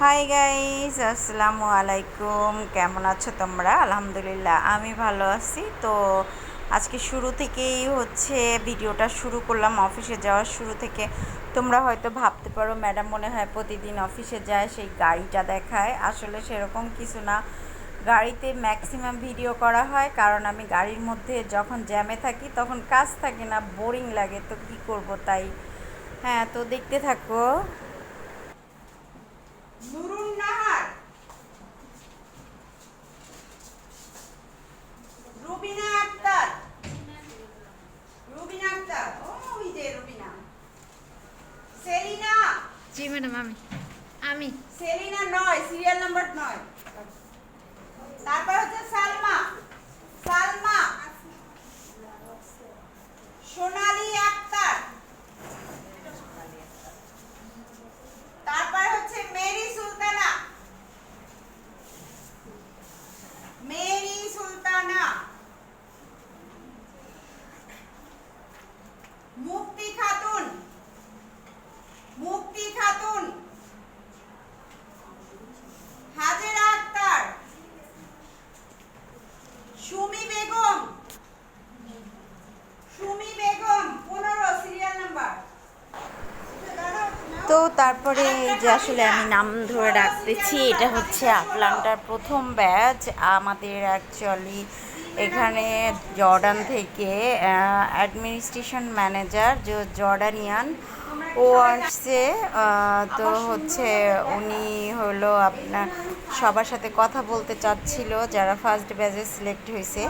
Hi guys আসসালামু আলাইকুম কেমন আছো তোমরা? আলহামদুলিল্লাহ, আমি ভালো আছি। তো আজকে শুরু থেকেই হচ্ছে ভিডিওটা শুরু করলাম। অফিসে যাওয়ার শুরু থেকে তোমরা হয়তো ভাবতে পারো, ম্যাডাম মনে হয় প্রতিদিন অফিসে যায়, সেই গাড়িটা দেখায়। আসলে সেরকম কিছু না। গাড়িতে ম্যাক্সিমাম ভিডিও করা হয়, কারণ আমি গাড়ির মধ্যে যখন জ্যামে থাকি, তখন কাজ থাকে না বোরিং লাগে। তো কি করব তাই? হ্যাঁ তো দেখতে থাকো। নুরুন নাহার। রুবিনা আক্তার। রুবিনা আক্তার ও ওই যে রুবিনা। সেলিনা। জি ম্যাডাম আমি আমি। সেলিনা নয় সিরিয়াল নাম্বার নয়। তারপর হচ্ছে সালমা। তো তারপরে যে আসলে আমি নাম ধরে রাখতেছি এটা হচ্ছে আটলান্টার প্রথম ব্যাচ। আমাদের অ্যাকচুয়ালি এখানে জর্ডান থেকে অ্যাডমিনিস্ট্রেশন ম্যানেজার যে জর্ডানিয়ান, ও আসছে তো হচ্ছে উনি হলো আপনার সবার সাথে কথা বলতে চাচ্ছিল, যারা ফার্স্ট ব্যাচে সিলেক্ট হয়েছে।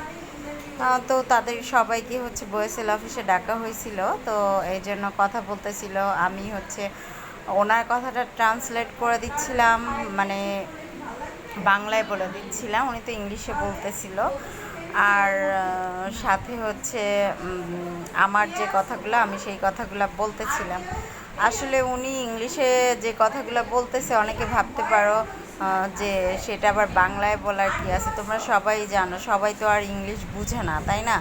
তো তাদের সবাইকে হচ্ছে বয়েসেল অফিসে ডাকা হয়েছিল, তো এই জন্য কথা বলতেছিল। আমি হচ্ছে ওনার কথাটা ট্রান্সলেট করে দিচ্ছিলাম মানে বাংলায় বলে দিচ্ছিলাম, উনি তো ইংলিশে বলতেছিল। আর সাথে হচ্ছে আমার যে কথাগুলো, আমি সেই কথাগুলো বলতেছিলাম। আসলে উনি ইংলিশে যে কথাগুলো বলতেছে, অনেকে ভাবতে পারো যে সেটা আবার বাংলায় বলার কি আছে? তোমরা সবাই জানো, সবাই তো আর ইংলিশ বুঝে না, তাই না?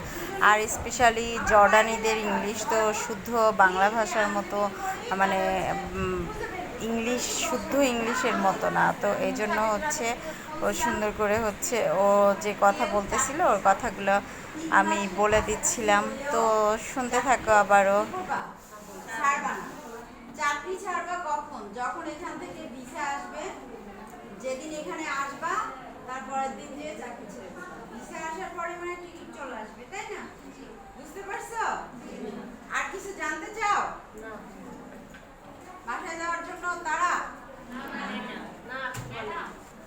আর স্পেশালি জর্ডানিদের ইংলিশ তো শুদ্ধ বাংলা ভাষার মতো মানে ইংলিশ শুদ্ধ ইংলিশের মতো না। তো এই জন্য হচ্ছে, ও সুন্দর করে হচ্ছে, ও যে কথা বলতেছিল, ওর কথাগুলো আমি বলে দিচ্ছিলাম। তো শুনতে থাকো আবারও। চাকরি ছাড়বা কখন? যখন এখান থেকে ভিসা আসবে, যেদিন এখানে আসবা তারপরের দিন যে চাকরি ছেড়ে ভিসা আসার পরে মানে টিকিট চলে আসবে তাই না বুঝতে পারছ আর কিছু জানতে চাও বাসায় যাওয়ার জন্য তারা?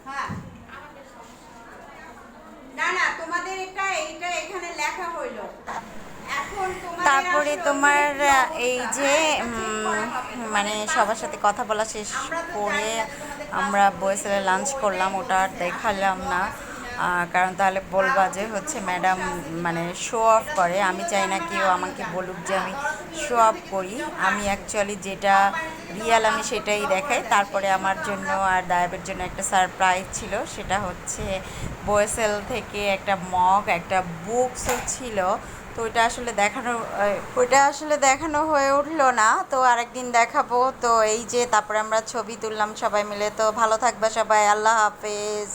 হ্যাঁ। না না তোমাদের এটা এইটা এখানে লেখা হইল। তারপরে তোমার এই যে করা হবে। মানে সবার সাথে কথা বলা শেষ করে আমরা বয়েসেলে লাঞ্চ করলাম ওটা আর দেখালাম না। কারণ তাহলে বলবা যে হচ্ছে ম্যাডাম মানে শো অফ করে। আমি চাই না কেউ আমাকে বলুক যে আমি শো অফ করি। আমি অ্যাকচুয়ালি যেটা রিয়াল আমি সেটাই দেখাই। তারপরে আমার জন্য আর দায়বের জন্য একটা সারপ্রাইজ ছিল, সেটা হচ্ছে বয়েসেল থেকে একটা মগ, একটা বুকসও ছিল। তো ওইটা আসলে দেখানো ওইটা আসলে দেখানো হয়ে উঠল না। তো আরেকদিন দেখাবো। তো এই যে তারপরে আমরা ছবি তুললাম সবাই মিলে। তো ভালো থাকবে সবাই। আল্লাহ হাফেজ।